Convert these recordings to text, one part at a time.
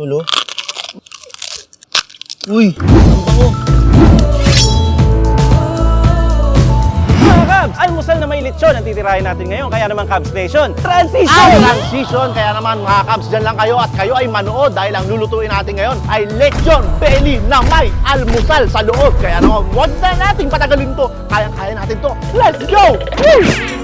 Tulo. Uy! Ang bango! Mga Cubs, almusal na may lechon ang titirahin natin ngayon. Kaya naman Cubs Nation, transition! Transition, kaya naman mga Cubs, dyan lang kayo at kayo ay manood dahil ang lulutuin natin ngayon ay lechon belly na may almusal sa loob. Kaya naman, huwag na nating patagalin to. Kaya-kaya natin to. Let's go! Woo!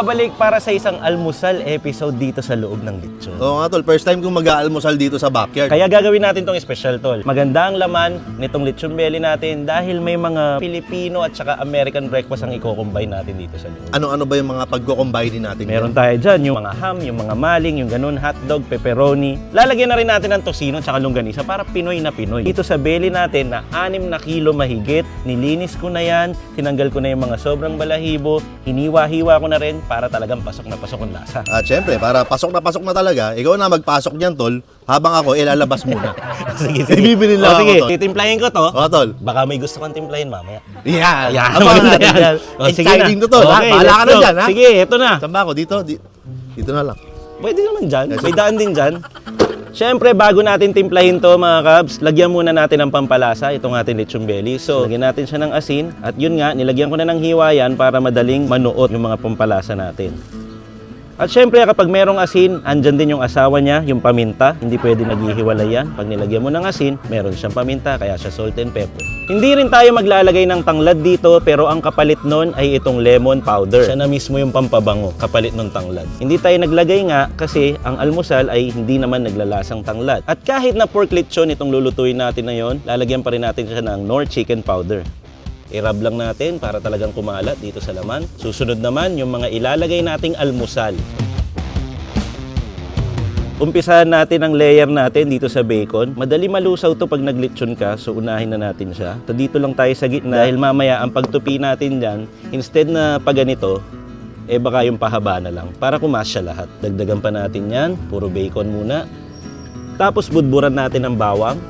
Nagbabalik para sa isang almusal episode dito sa loob ng lechon. Oo nga tol, first time kong mag-aalmusal dito sa backyard. Kaya gagawin natin tong special tol. Maganda ang laman nitong lechon belly natin dahil may mga Filipino at saka American breakfast ang i-combine natin dito sa loob. Ano-ano ba yung mga pagko-combine natin? Meron tayo dyan, yung mga ham, yung mga maling, yung ganun, hotdog, pepperoni. Lalagyan na rin natin ng tosino at saka longganisa para Pinoy na Pinoy. Dito sa belly natin na 6 na kilo mahigit, nilinis ko na yan, tinanggal ko na yung mga sobrang balahibo, hiniwa-hiwa ko na rin para talagang pasok na pasok ang lasa. At syempre, para pasok na pasok na talaga, ikaw na magpasok niyan tol, habang ako ilalabas muna. sige, Bibili lang O, ako, sige, tol. titimplahin ko to. Oo tol. Baka may gusto kang timplahin mamaya. Yan! Yan, Abangan natin yan. O, sige Exciting na. to tol? Okay, Bahala ka na dyan, ha? Sige, ito na. Saan ba ako? Dito? Di- Dito na lang. Pwede naman dyan. May daan din dyan. Siyempre, bago natin timplahin to mga Cubs, lagyan muna natin ng pampalasa, itong ating lechon belly. So, lagyan natin siya ng asin. At yun nga, nilagyan ko na ng hiwayan para madaling manuot yung mga pampalasa natin. At syempre, kapag merong asin, andyan din yung asawa niya, yung paminta. Hindi pwede naghihiwalay yan. Pag nilagyan mo ng asin, meron siyang paminta, kaya siya salt and pepper. Hindi rin tayo maglalagay ng tanglad dito, pero ang kapalit nun ay itong lemon powder. Siya na mismo yung pampabango, kapalit ng tanglad. Hindi tayo naglagay nga kasi ang almusal ay hindi naman naglalasang tanglad. At kahit na pork lechon itong lulutuin natin na yon, lalagyan pa rin natin siya ng nor chicken powder. I-rub lang natin para talagang kumalat dito sa laman. Susunod naman yung mga ilalagay nating almusal. Umpisahan natin ang layer natin dito sa bacon. Madali malusaw to pag naglitsyon ka, so unahin na natin siya. So dito lang tayo sa gitna dahil mamaya ang pagtupi natin dyan, instead na pag ganito, eh baka yung pahaba na lang para kumasya lahat. Dagdagan pa natin yan, puro bacon muna. Tapos budburan natin ng bawang.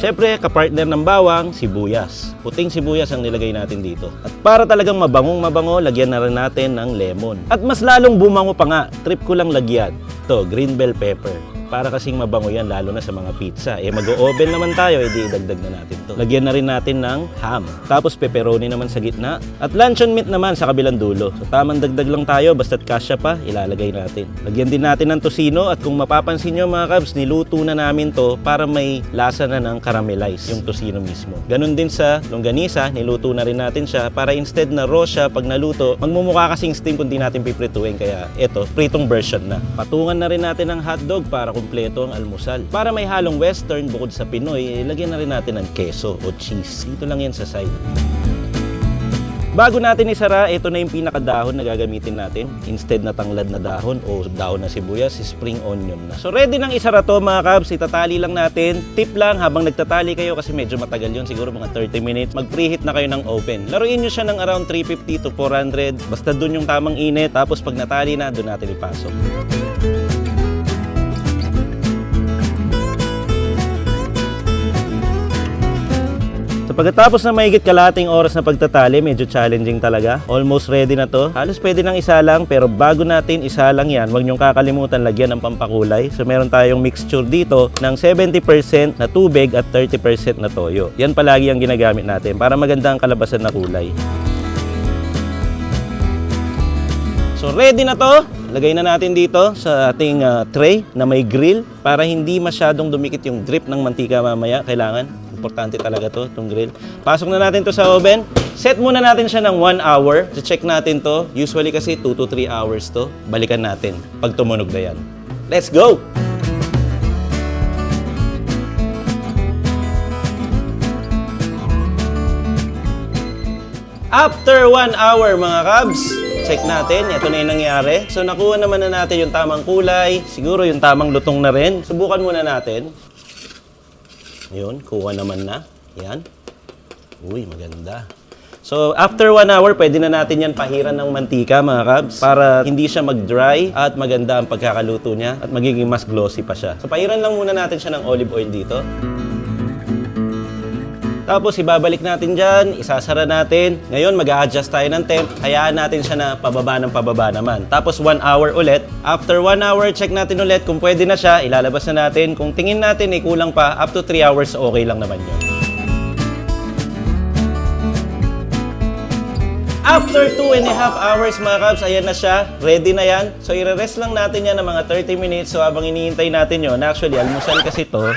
Siyempre, kapartner ng bawang, sibuyas. Puting sibuyas ang nilagay natin dito. At para talagang mabangong mabango, lagyan na rin natin ng lemon. At mas lalong bumango pa nga, trip ko lang lagyan. To, green bell pepper. Para kasing mabango yan, lalo na sa mga pizza. Eh, mag-o-oven naman tayo, edi idagdag na natin to. Lagyan na rin natin ng ham. Tapos pepperoni naman sa gitna. At luncheon meat naman sa kabilang dulo. So, tamang dagdag lang tayo, basta't kasya pa, ilalagay natin. Lagyan din natin ng tosino at kung mapapansin nyo mga kabs, niluto na namin to para may lasa na ng caramelize yung tosino mismo. Ganon din sa longganisa, niluto na rin natin siya para instead na raw siya pag naluto, magmumukha kasing steam kung di natin piprituin. Kaya eto, pritong version na. Patungan na rin natin ng hotdog para kumpleto ang almusal. Para may halong western bukod sa Pinoy, eh, na rin natin ng keso o cheese. Dito lang yan sa side. Bago natin isara, ito na yung pinakadahon na gagamitin natin. Instead na tanglad na dahon o dahon na sibuyas, spring onion na. So ready nang isara to mga kabs, itatali lang natin. Tip lang habang nagtatali kayo kasi medyo matagal yun, siguro mga 30 minutes. Mag-preheat na kayo ng oven. Laruin nyo siya ng around 350 to 400. Basta dun yung tamang init. Tapos pag natali na, dun natin ipasok. Pagkatapos na mahigit kalating oras na pagtatali, medyo challenging talaga. Almost ready na to. Halos pwede nang isa lang, pero bago natin isa lang yan, huwag niyong kakalimutan lagyan ng pampakulay. So meron tayong mixture dito ng 70% na tubig at 30% na toyo. Yan palagi ang ginagamit natin para maganda ang kalabasan na kulay. So ready na to. Lagay na natin dito sa ating ah, tray na may grill para hindi masyadong dumikit yung drip ng mantika mamaya. Kailangan Importante talaga to, itong grill. Pasok na natin to sa oven. Set muna natin siya ng 1 hour. check natin to. Usually kasi 2 to 3 hours to. Balikan natin pag tumunog na yan. Let's go! After 1 hour mga kabs, check natin. Ito na yung nangyari. So, nakuha naman na natin yung tamang kulay. Siguro yung tamang lutong na rin. Subukan muna natin. Yun, kuha naman na. Yan. Uy, maganda. So, after one hour, pwede na natin yan pahiran ng mantika, mga kabs, para hindi siya mag-dry at maganda ang pagkakaluto niya at magiging mas glossy pa siya. So, pahiran lang muna natin siya ng olive oil dito. Tapos, ibabalik natin dyan, isasara natin. Ngayon, mag-a-adjust tayo ng temp. Hayaan natin siya na pababa ng pababa naman. Tapos, one hour ulit. After one hour, check natin ulit kung pwede na siya. Ilalabas na natin. Kung tingin natin ay kulang pa, up to 3 hours, okay lang naman yun. After 2 and a half hours mga kabs, ayan na siya. Ready na yan. So, i-rest lang natin yan ng mga 30 minutes. So, habang hinihintay natin yon actually, almusal kasi to.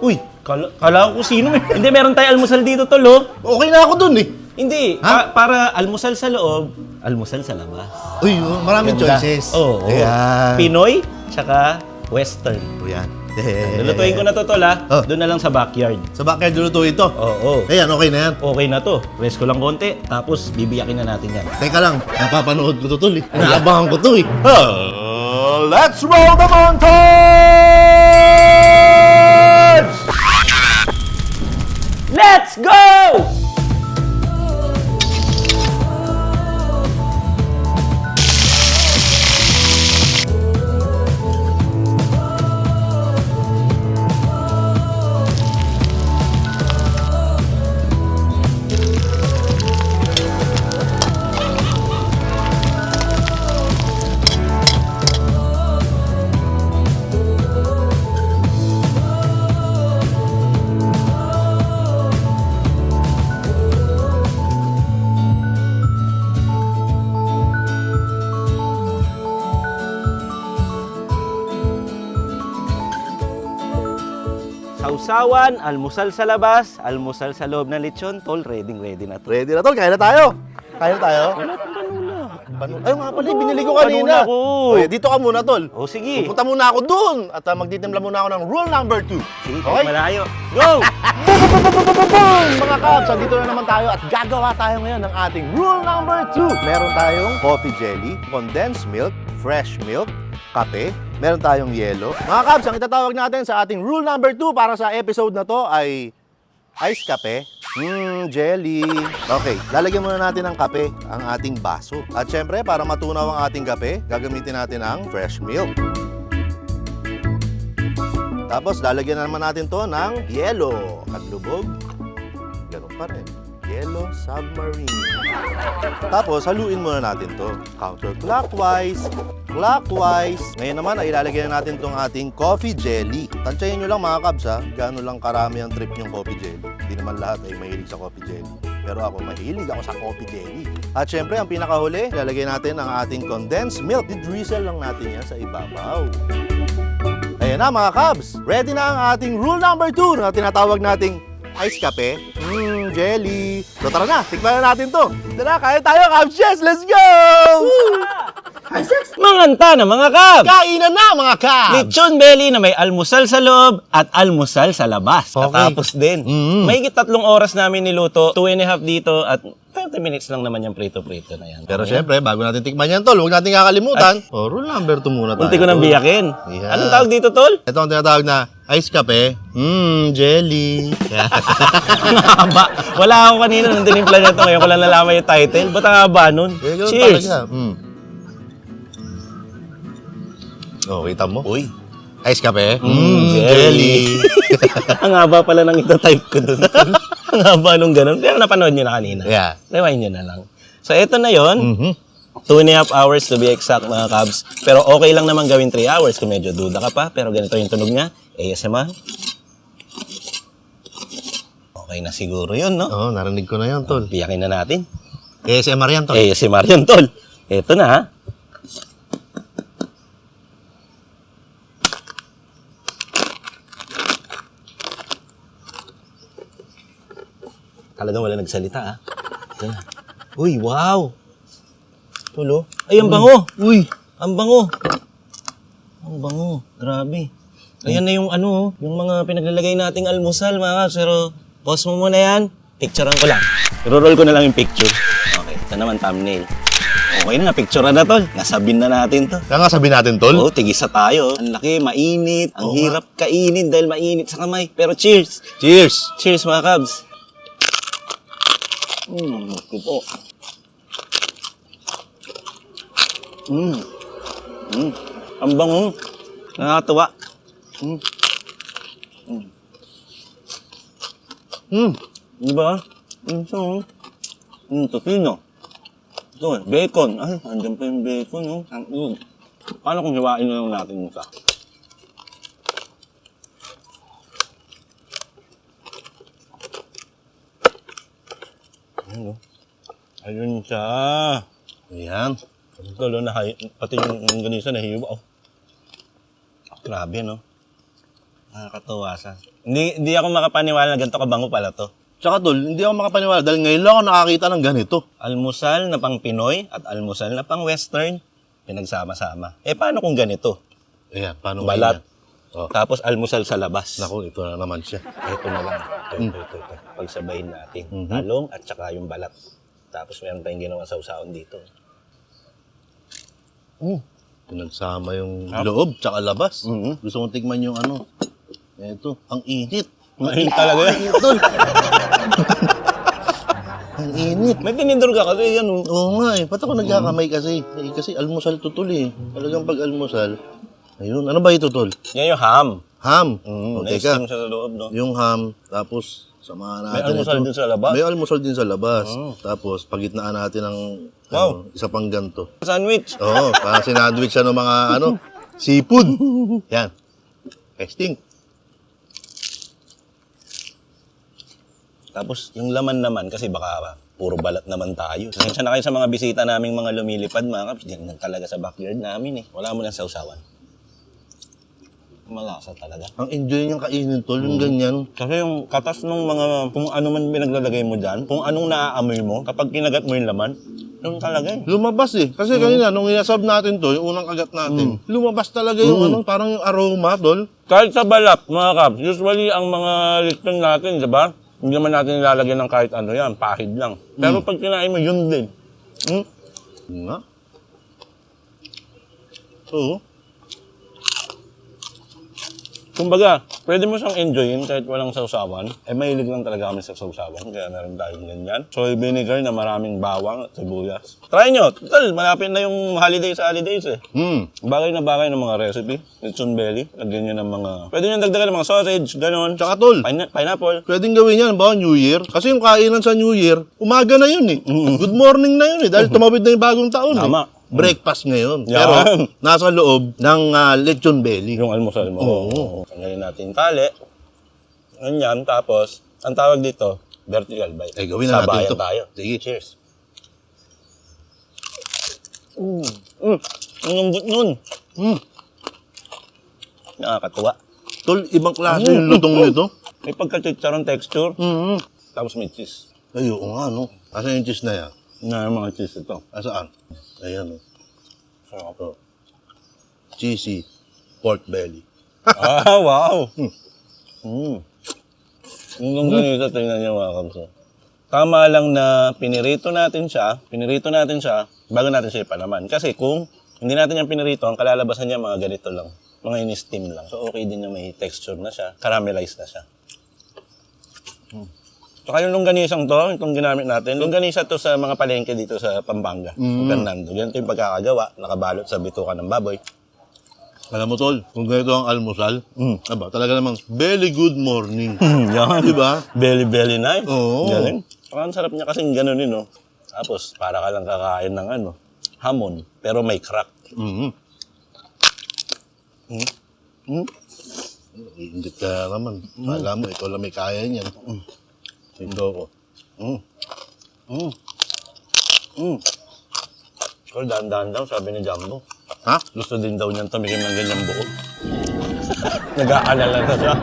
Uy, kala, kala ko sino eh. Hindi, meron tayo almusal dito, tol, oh. Okay na ako dun eh. Hindi, Ha? pa- para almusal sa loob, almusal sa labas. Uy, oh, maraming Ganda. choices. Oo. oo. Ayan. Pinoy, tsaka Western. O yan. Lulutuin ko na to, tol, ha? Oh. Doon na lang sa backyard. Sa backyard luluto ito. Oo. Ayan, okay na yan. Okay na to. Rest ko lang konti, tapos bibiyakin na natin yan. Teka lang, napapanood ko to tol eh. Naabangan ko to eh. Uh, let's roll the montage! Sausawan, almusal sa labas, almusal sa loob ng lechon, tol, ready ready na to. Ready na tol, kaya na tayo. Kaya na tayo? Panu- Ay, nga pala, eh, binili ko kanina. Panula ko. Okay, dito ka muna, tol. O sige, Pupunta muna ako dun at uh, magtitimpla muna ako ng rule number 2. sige, Okay? kahit malayo. Go! Mga kabs, dito na naman tayo at gagawa tayo ngayon ng ating rule number 2. Meron tayong coffee jelly, condensed milk, fresh milk, kape, meron tayong yelo. Mga kabs, ang itatawag natin sa ating rule number 2 para sa episode na to ay ice kape, mmm, jelly. Okay, lalagyan muna natin ng kape ang ating baso. At syempre, para matunaw ang ating kape, gagamitin natin ang fresh milk. Tapos, lalagyan na naman natin to ng yelo. At lubog, ganun pa rin. Yellow submarine. Tapos, haluin muna natin to. Counterclockwise, clockwise. Ngayon naman, ay ilalagay na natin tong ating coffee jelly. Tansyahin nyo lang mga kabs ha, gano'n lang karami ang trip yung coffee jelly. Hindi naman lahat ay mahilig sa coffee jelly. Pero ako, mahilig ako sa coffee jelly. At syempre, ang pinakahuli, ilalagay natin ang ating condensed milk. Di-drizzle lang natin yan sa ibabaw. Ayan na mga Cubs, ready na ang ating rule number 2 na tinatawag nating ice kape. Mmm, jelly. So tara na, tikman na natin to. Tara, kaya tayo. Yes, let's go! Manganta na mga kab! Kainan na mga Cubs! Lechon belly na may almusal sa loob at almusal sa labas. Okay. Tapos din. Mm. May tatlong oras namin niluto, two and a half dito at 30 minutes lang naman yung prito-prito na yan. Pero syempre, bago natin tikman yan, tol, huwag natin kakalimutan. O, rule number 2 muna tayo. Munti ko nang biyakin. Yeah. Anong tawag dito, tol? Ito ang tinatawag na ice kape. Mmm, jelly. Haba. Wala ako kanina nung tinimpla niya ito. Ngayon ko lang nalaman yung title. Ba't ang haba nun? Cheers! talaga. Mm. Oh, kita mo? Uy, Ice kape. Mm, jelly. ang haba pala ng ito-type ko dun. ang haba nung ganun. Pero napanood nyo na kanina. Yeah. Rewind nyo na lang. So, ito na yon Mhm. Two and a half hours to be exact mga Cubs. Pero okay lang naman gawin 3 hours kung medyo duda ka pa. Pero ganito yung tunog niya. ASMR. Okay na siguro yun, no? Oo, narinig ko na yan, tol. Biyakin na natin. ASMR yan, tol. ASMR yun, tol. Ito na, ha? Talagang wala nagsalita, ha? Ito na. Uy, wow! Tulo. Ay, ang bango! Uy! Ang bango! Ang bango. Grabe. Ayan na yung ano, yung mga pinaglalagay nating almusal, mga kabs. Pero, pause mo muna yan. Picturean ko lang. I-roll ko na lang yung picture. Okay, ito naman thumbnail. Okay na, picture na tol. Nasabin na natin to. Kaya nga sabi natin, tol. Oo, tigisa tayo. Ang laki, mainit. Ang hirap kainin dahil mainit sa kamay. Pero cheers! Cheers! Cheers mga kabs! Mmm, po. Mmm. Mmm. Ang bango. Nakakatuwa. Mmm. Hmm. Di ba? Mmm, so, mmm, totino. Ito, bacon. Ay, andyan pa yung bacon, no? Ang mm. Paano kung hiwain na lang natin yung isa? Ayun siya. Ayan. Ito, lo, na, pati yung, yung ganisa nahiwa, oh. Grabe, no? Nakakatuwa siya. Hindi, hindi ako makapaniwala na ganito kabango pala to. Tsaka, tol, hindi ako makapaniwala dahil ngayon lang ako nakakita ng ganito. Almusal na pang Pinoy at almusal na pang Western, pinagsama-sama. Eh, paano kung ganito? Ayan, paano Balat. Oh. Tapos almusal sa labas. Naku, ito na naman siya. Ito na lang. Ito, ito, ito, ito. Pagsabayin natin. Talong at saka yung balat. Tapos meron tayong ginawa sa usaon dito. Pinagsama yung loob, tsaka labas. Mhm. Gusto kong tigman yung ano. Ito, ang init. Mainit talaga yan. Init, tol. ang init. May tinidor ka kasi yan. oh. Oo nga eh. Ba't ako nagkakamay kasi? Eh, kasi almusal to tol eh. Talagang pag almusal. Ayun, ano ba ito tol? Yan yung ham. Ham. Mm, o, teka. na-steam siya sa loob, no? Yung ham, tapos samahan May natin almusal ito. din sa labas. May almusal din sa labas. Oh. Tapos pagitnaan natin ng Wow. ano, isa pang ganto. Sandwich. Oo, para sinandwich siya ng mga ano, seafood. Yan. Testing. Tapos yung laman naman, kasi baka puro balat naman tayo. Pasensya na kayo sa mga bisita naming mga lumilipad, mga kaps. Diyan lang talaga sa backyard namin eh. Wala mo lang sausawan. Malasa talaga. Ang enjoy niyang kainin tol, Mm. yung ganyan. Kasi yung katas ng mga, kung ano man pinaglalagay mo dyan, kung anong naaamoy mo, kapag kinagat mo yung laman, yung talaga eh. Lumabas eh. Kasi Mm. kanina, nung inasab natin to, yung unang kagat natin, lumabas talaga yung Mm. ano, parang yung aroma, tol. Kahit sa balat, mga kaps, usually ang mga lechon natin, di ba? Hindi naman natin nilalagyan ng kahit ano yan, pahid lang. Pero pag kinain mo, yun din. Hmm? Yun Nga. Oo. Kumbaga, pwede mo siyang enjoyin kahit walang sausawan. Eh, mahilig lang talaga kami sa sausawan, kaya meron tayong ganyan. Soy vinegar na maraming bawang at sibuyas. Try nyo! Total, malapit na yung holiday sa holidays eh. Hmm. Bagay na bagay ng mga recipe. Lechon belly, lagyan nyo ng mga... Pwede nyo dagdagan ng mga sausage, ganon. Tsaka tol, Pine- pineapple. pwedeng gawin yan, ba, New Year? Kasi yung kainan sa New Year, umaga na yun eh. Good morning na yun eh, dahil tumawid na yung bagong taon Tama. Breakfast ngayon. Yan. Pero, nasa loob ng ah, lechon belly. Yung almusal mo. Oo. Tanggalin natin tali. Ganyan, tapos, ang tawag dito, vertical bite. Eh, gawin na natin Sabayan to. tayo. Sige. Cheers. Mm. Mm. Ang lambot nun. Hmm. Nakakatuwa. Tol, ibang klase yung lutong nito. May pagka-chicharon texture, Hmm. tapos may cheese. Ay, oo nga, no? Asan yung cheese na yan? Na yung mga cheese ito. Asaan? Ayan, oh. Sarap. oh. Cheesy pork belly. ah, wow! Mm. Yung ganito, tingnan niyo mga kamso. Tama lang na pinirito natin siya, pinirito natin siya, bago natin siya ipalaman. Kasi kung hindi natin yung pinirito, ang kalalabasan niya mga ganito lang. Mga in-steam lang. So okay din na may texture na siya, caramelized na siya. Mm. Tsaka yung longganisang to, itong ginamit natin, longganisa to sa mga palengke dito sa Pampanga, mm. Fernando. Ganito yung pagkakagawa, nakabalot sa bituka ng baboy. Alam mo, Tol, kung ganito ang almusal, Mm. aba, talaga namang very good morning. Yan. Di ba? Belly, belly nice. Oo. Galing. Saka ang sarap niya kasing ganun yun, no? Tapos, para ka lang kakain ng ano, hamon, pero may crack. Mhm. Hmm? Iingit ka naman. Alam mo, ikaw lang may kaya niyan. Ito ko. Mm. Mm. Mm. Pero dahan-dahan daw, sabi ni Jumbo. Ha? Gusto din daw niyang tumikim ng ganyang buo. Nag-aalala na siya.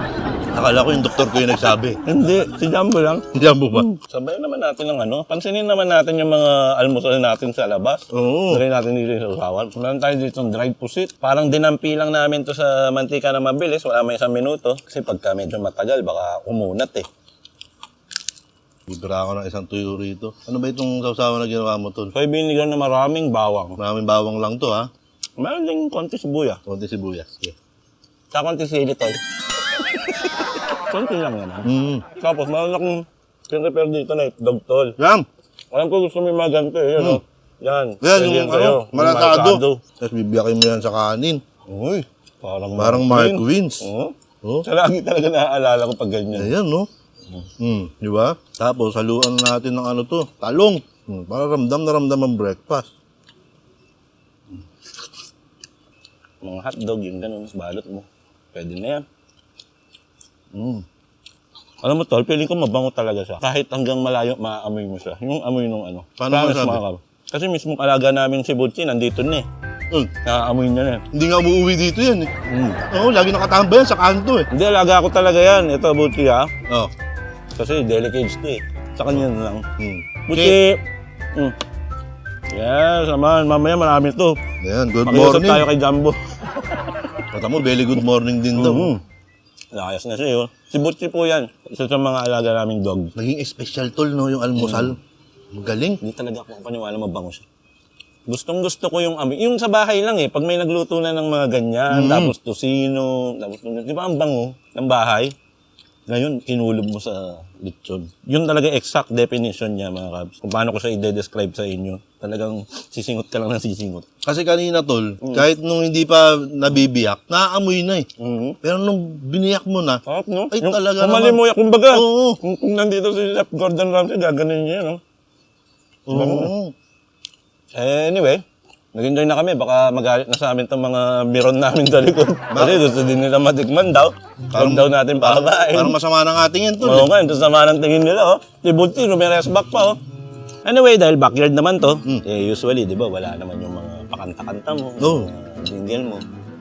Akala ko yung doktor ko yung nagsabi. Hindi, si Jumbo lang. Mo ba? Sabayan naman natin ng ano. Pansinin naman natin yung mga almusal natin sa labas. Oo. Lagay natin dito sa usawan. Meron tayo dito ng dried pusit. Parang dinampi lang namin to sa mantika na mabilis. Wala may isang minuto. Kasi pagka medyo matagal, baka umunat eh. Bibira ako ng isang tuyo rito. Ano ba itong sausawan na ginawa mo, tol? So, binigyan na maraming bawang. Maraming bawang lang to, ha? Meron din konti sibuya. Konti sibuyas. Yeah. Sa konti sili, tol. konti lang naman. Mm. Tapos, meron akong pinrepare dito na dog tol. Yan. Alam ko gusto mo yung mga ganito eh. Yan, oh. Yan. Yan, yung ano, malatado. Tapos bibiyakin mo yan sa kanin. Uy, parang, Parang Mark Wins. Oo. Oh. Sa lagi talaga naaalala ko pag ganyan. Ayan, no? Hmm, di ba? Tapos, haluan natin ng ano to, talong. Hmm, para ramdam na ramdam ang breakfast. Mga hotdog, yung ganun, sa balot mo. Pwede na yan. Hmm. Alam mo tol, feeling ko mabango talaga siya. Kahit hanggang malayo, maaamoy mo siya. Yung amoy nung ano. Paano Promise, masabi? mga kab. Kasi mismo alaga namin si Butchi, nandito na eh. Hmm. Naaamoy niya na eh. Hindi nga umuwi dito yan eh. Mm. Oo, lagi nakatambay yan sa kanto eh. Hindi, alaga ko talaga yan. Ito, Butchi ha. Oh. Kasi delicate to eh. Sa kanya na lang. Hmm. Butchi! Mm. Yes, naman. Mamaya marami to. Ayan, good Pakiusap morning. tayo kay Jumbo. Kata mo, very good morning din daw. Mm. Nakayas na siya yun. Si Butchi po yan. Isa sa mga alaga naming dog. Naging special tol, no, yung almusal. Magaling. Hindi talaga ako paniwala mabango siya. Gustong gusto ko yung amoy. Yung sa bahay lang eh. Pag may nagluto na ng mga ganyan, tapos tosino, tapos di ba ang bango ng bahay? Ngayon, kinulog mo sa lechon. Yun talaga exact definition niya mga kabs. Kung paano ko siya i-describe sa inyo. Talagang sisingot ka lang ng sisingot. Kasi kanina tol, kahit nung hindi pa nabibiyak, naaamoy na eh. Mhm. Pero nung biniyak mo na, Sarap, no? Ay, Yung- talaga naman. mali mo yan, kumbaga, Oo. kung, kung nandito si Chef Gordon Ramsay, gaganin niya, no? oo. Anyway, nag-enjoy na kami. Baka magalit na sa amin itong mga miron namin sa likod. Kasi gusto din nila matikman daw. Parang daw natin pahabain. Parang masama ng ating yan tol. Oo nga, ito sama ng tingin nila, oh. Si Bunti, rumires back pa, oh. Anyway, dahil backyard naman to, eh, usually, di ba, wala naman yung mga pakanta-kanta mo, Oo. mga jingle mo.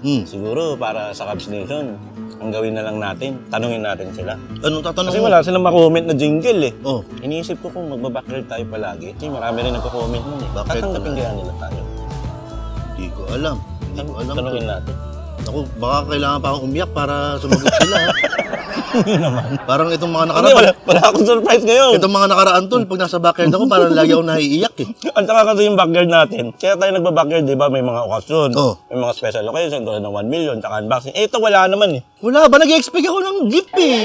Hmm. Siguro, para sa Cubs Nation, ang gawin na lang natin, tanungin natin sila. Anong tatanong Kasi mo? wala silang makomment na jingle, eh. Oh, Iniisip ko kung magbabackground tayo palagi. Kasi marami rin nagko-comment nun eh. Bakit? Tatanggapin kaya nila tayo. Hindi ko alam. Hindi ko alam. Tanungin natin. Ako, baka kailangan pa akong umiyak para sumagot sila. ha? Naman. parang itong mga Hindi, nakaraan. wala, wala akong surprise ngayon. Itong mga nakaraan tol, pag nasa backyard ako, parang lagi ako naiiyak eh. At saka kasi yung backyard natin, kaya tayo nagba-backyard, di ba? May mga okasyon, Oo. may mga special occasion, tulad ng 1 million, tsaka unboxing. Eh, ito wala naman eh. Wala ba? Nag-expect ako ng gift eh.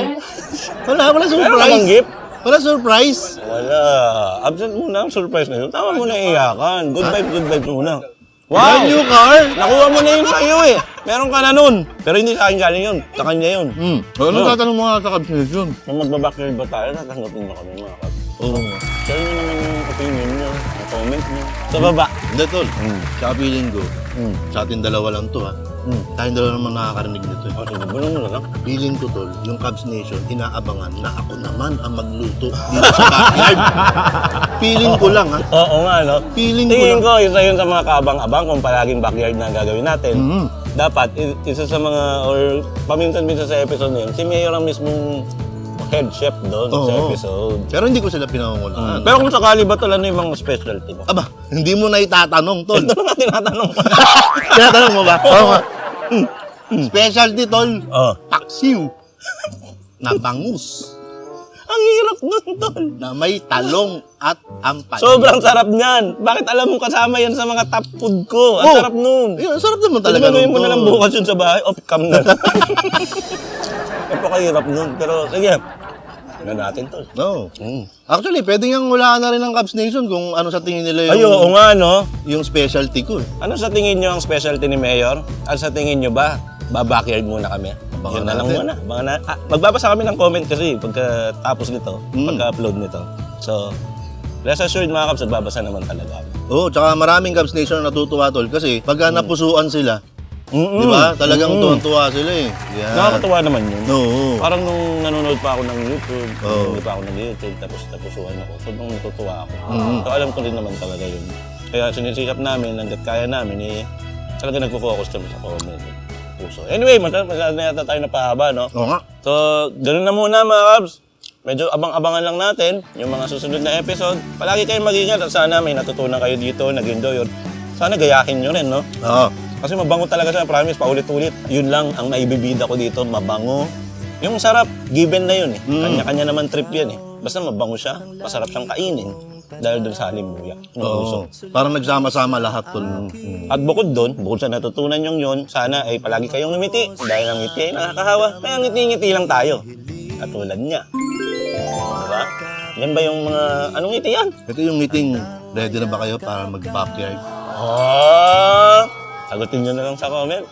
Wala, wala Meron surprise. ka bang gift? Wala surprise. Wala. Absent muna ang surprise na yun. Tama mo na iyakan. Good vibes, good vibes muna. Wow! Brand new car. Nakuha mo na yun sa'yo eh. Meron ka na nun. Pero hindi sa akin galing yun. Sa kanya yun. Hmm. Ano tatanong mo nga sa Cubs Nation? Kung magbabackyard ba tayo, tatanggapin niyo kami mga kapatid. Oo. Share niyo naman yung opinion niyo, yung comment niyo. Sa baba. Hindi tol. Hmm. Sa feeling ko, Hmm. sa atin dalawa lang to ha. Hmm. Tayong dalawa naman nakakarinig nito eh. O, sige, bulong mo na lang. Feeling ko tol, yung Cubs Nation, inaabangan na ako naman ang magluto dito sa backyard. Feeling ko lang ha. Oo nga, no? Feeling ko Tingin lang. ko, isa yun sa mga kaabang-abang kung palaging backyard na ang gagawin natin. Mhm. Dapat, i- isa sa mga, or paminsan-minsan sa episode na yun, si Mayor ang mismong head chef doon sa Oo. episode. Pero hindi ko sila pinangungulaan. Pero kung sakali ba tol, ano yung mga specialty mo? Aba, hindi mo na itatanong tol. Ito na nga tinatanong ko. Tinatanong mo ba? Oo nga. Specialty tol. oh. Paksiw. na bangus. Ang hirap nun, tol. Na may talong at ampalaya. Sobrang sarap niyan. Bakit alam mo kasama yan sa mga top food ko? Ang Oh. sarap nun. Yun, sarap naman Talaga gagawin mo nun, na lang bukas yun sa bahay, off cam na. Napakahirap nun. Pero sige, ano natin tol. No. Mm. Actually, pwede nga wala na rin ng Cubs Nation kung ano sa tingin nila Ay, yung, oo nga, no? yung specialty ko. eh. Ano sa tingin nyo ang specialty ni Mayor? At sa tingin nyo ba, babackyard muna kami? Abangan Yun na lang muna. Abangan na. Ah, magbabasa kami ng comment kasi pagkatapos nito, Mm. pagka-upload nito. So, rest assured mga kaps, nagbabasa naman talaga kami. Oo, tsaka maraming Cubs Nation na natutuwa tol kasi pagka napusuan sila, Mm-mm. di ba? Talagang Mm-mm. tuwan-tuwa sila eh. Yeah. Nakakatuwa naman yun. Oo. Parang nung nanonood pa ako ng YouTube, Oo. nanonood pa ako ng YouTube, tapos napusuhan ako. Sobrang natutuwa ako. Mhm. So alam ko rin naman talaga yun. Kaya sinisikap namin, hanggat kaya namin, eh, talaga nagpo-focus kami sa comment. Puso. Anyway, masyado, masyado na yata tayo napahaba, no? Oo nga. So, ganun na muna mga Kabs. Medyo abang-abangan lang natin yung mga susunod na episode. Palagi kayong mag-ingat at sana may natutunan kayo dito, nag-enjoy. Or sana gayahin nyo rin, no? Oo. Kasi mabango talaga siya, promise, paulit-ulit. Yun lang ang naibibida ko dito, mabango Yung sarap, given na yun eh. Mm. Kanya-kanya naman trip yan eh. Basta mabango siya, masarap siyang kainin. Dahil dun sa halimbuya. ng Oo. Parang nagsama-sama lahat dun. At bukod doon, bukod sa natutunan yung yon, sana ay palagi kayong ngumiti. Dahil ang ngiti ay nakakahawa, kaya ngiti-ngiti lang tayo. Katulad niya. Diba? Yan ba yung mga, anong ngiti yan? Ito yung meeting. Ready na ba kayo para mag-backyard? Oh! Sagutin nyo na lang sa comment.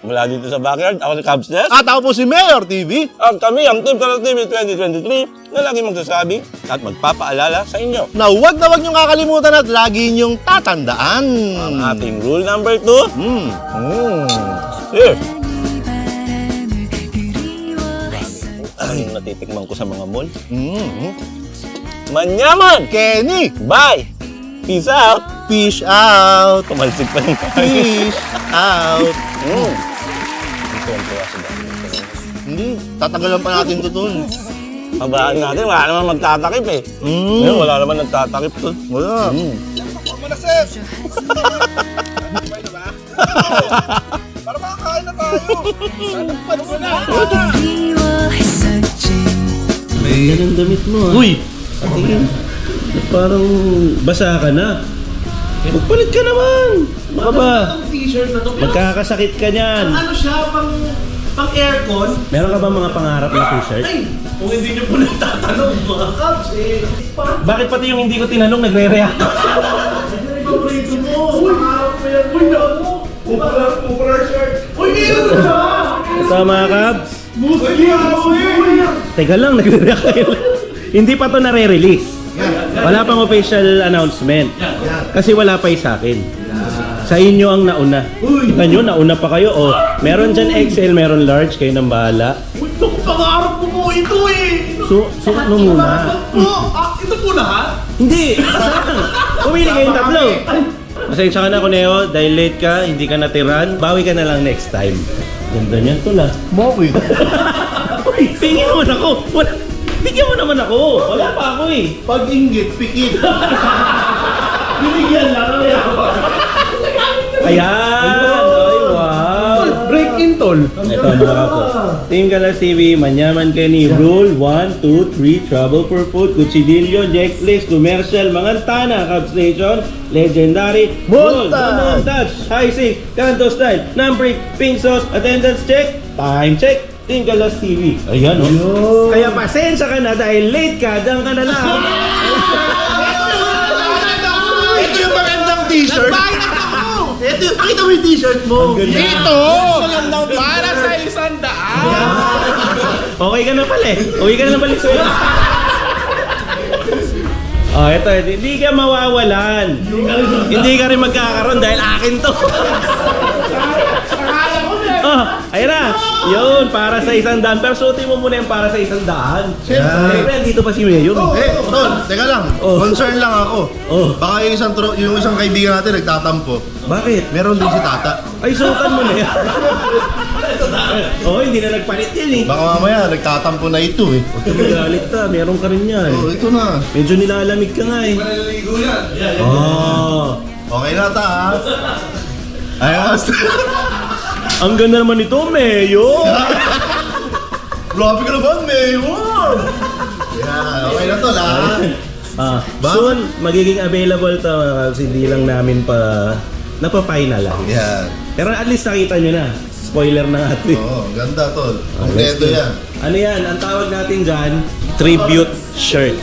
Mula dito sa backyard, ako si Cubs Nest. At ako po si Mayor TV. At kami ang Team Color TV 2023 na lagi magsasabi at magpapaalala sa inyo. Na huwag na huwag niyong kakalimutan at lagi niyong tatandaan. Ang ating rule number 2. Mm. Mm. Cheers! Natitikman ko sa mga mall. Mm. Manyaman! Kenny! Bye! Peace out! Fish out! Tumalsik pa yung tayo. Fish out! Mm. Hindi, tatagalan pa natin ito tol. Habaan natin, wala naman magtatakip eh. Mm. Ayun, wala naman nagtatakip tol. Wala. Mm. Huwag mo na, sir! Para makakain na tayo! Ano mo na? Ang ganda ng damit mo ah. Uy! Sa tingin. Parang basa ka na. Magpalit ka naman! Baka ba? t-shirt na to. Magkakasakit ka niyan. Ano siya, pang, pang aircon? Meron ka ba mga pangarap na t-shirt? Ay, kung hindi niyo po nagtatanong, mga Cubs, eh, parang Bakit pati yung hindi ko tinanong nagre-react? paborito mo. Pangarap mo yan. Uy, ako. Popular shirt. Uy, meron siya! Ito mga Cubs. Musiki ako eh! Teka lang, nagre-react kayo. hindi pa to nare-release. Wala pang official announcement. Kasi wala pa sa akin. Sa inyo ang nauna. Kita nyo, nauna pa kayo. O, meron dyan XL, meron large. Kayo nang bahala. Ito, pangarap ko po ito eh! So, suot mo muna. Oh, ah, ito po lahat? Hindi! Isa lang. Pumili kayong tatlo. Pasensya ka na, Kuneo. Dahil late ka, hindi ka natiran. Bawi ka na lang next time. Ganda niyan, tol ah. Bakit? Uy, tingin mo na ako. Wala. Bigyan mo naman ako. Wala pa ako eh. Pag inggit, pikit. Binigyan lang. Ayan! Ay, wow! Break in, tol. Ito mga kapo. Team Galas TV, Manyaman Kenny, Rule 1, 2, 3, Trouble for Food, Cuchidillo, Jacklist, Commercial, Mangantana, Cubs Nation, Legendary, Montage! Montage, High Six, Canto Style, Numbreak, Pink Sauce, Attendance Check, Time Check, Team Galas TV. Ayan o. Kaya pasensya ka na dahil late ka, dyan ka na lang. Ito yung magandang t-shirt. Ito, pakita mo yung t-shirt mo. Ito! Magandang para sa isang daan. Okay ka na pala eh. Uwi ka na ng Valenzuela. Oh, ito, hindi ka mawawalan. Hindi ka rin magkakaroon dahil akin to. oh, ayun na. Yun, para sa isang daan. Pero suotin mo muna yung para sa isang daan. Siyempre, dito pa si Mayor. Eh, Tol, teka lang. Oh. Concern lang ako. Oh. Baka yung isang, tro- yung isang kaibigan natin nagtatampo. Bakit? Meron din si Tata. Ay, suotan mo na yan. oh, hindi na nagpalit yan eh. Baka mamaya nagtatampo na ito eh. Huwag ka magalit ka, meron ka rin yan. Oh, ito na. Medyo nilalamig ka nga eh. Naliligo yan. Oh. Okay na ta ha. Ayos. Ang ganda naman nito, Mayor. Grabe ka naman, Mayor! Yan, okay na to ha. Ah, Ba? soon, magiging available to mga kabs, hindi lang namin pa napapinal lang. Yan. Pero at least nakita nyo na. Spoiler na natin. Oo, ganda tol. Ah, Kompleto yan. Ano yan? Ang tawag natin dyan, tribute shirt.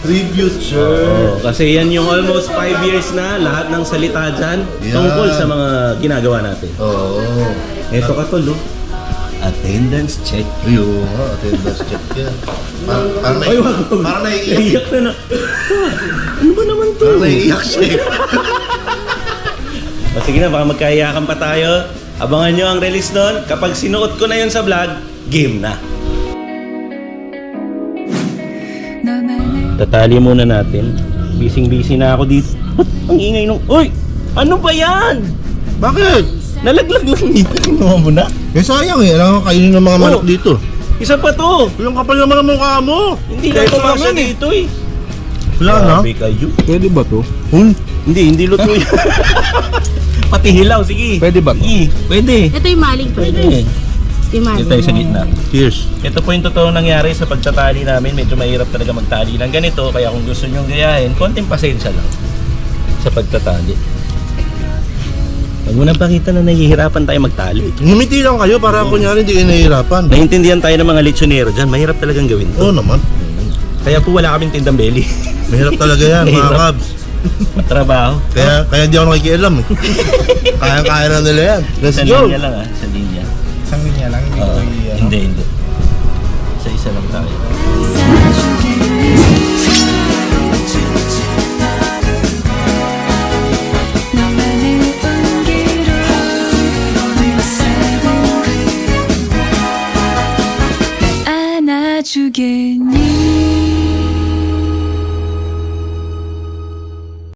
Tribute shirt. Oh, kasi yan yung almost 5 years na lahat ng salita dyan Yan. tungkol sa mga ginagawa natin. Oo. Ito ka tol, oh. Attendance check. Ayun, attendance check yan. Parang, parang, Ay, nai- wag, wag. parang naiiyak. Naiiyak na na. ano ba naman to? Parang naiiyak siya eh. O sige na, baka magkaiyakan pa tayo. Abangan nyo ang release nun. Kapag sinuot ko na yun sa vlog, game na. Tatali muna natin. Bising-busy na ako dito. Ba't ang ingay nung... Uy! Ano ba yan? Bakit? Nalaglag lang dito. Kinuha mo na? Eh sayang eh, alam ko kainin ng mga Oh. manok dito. Isa pa to. Yung kapal naman ng mukha mo. Hindi na Kesa kumasya naman eh. dito eh. Wala na? Grabe kayo. Pwede ba to? Hul. Hindi, hindi luto yan. Pati hilaw, sige. Pwede ba to? Sige, pwede. Ito yung maling Pwede. pwede. Dito tayo sa gitna. Cheers. Ito po yung totoong nangyari sa pagtatali namin. Medyo mahirap talaga magtali ng ganito. Kaya kung gusto nyong gayahin, konting pasensya lang sa pagtatali. Huwag mo nang pakita na nahihirapan tayo magtali. Ngumiti lang kayo para kunyari hindi kayo nahihirapan. Naiintindihan tayo ng mga lechonero dyan. Mahirap talagang gawin to. Oo naman. Kaya po wala kaming tindang belly. Mahirap talaga yan, mga Mahirap. kabs. Matrabaho. Kaya, kaya di ako nakikialam eh. Kaya-kaya na nila yan. Let's Sa go! linya lang ah. Sa linya. Isang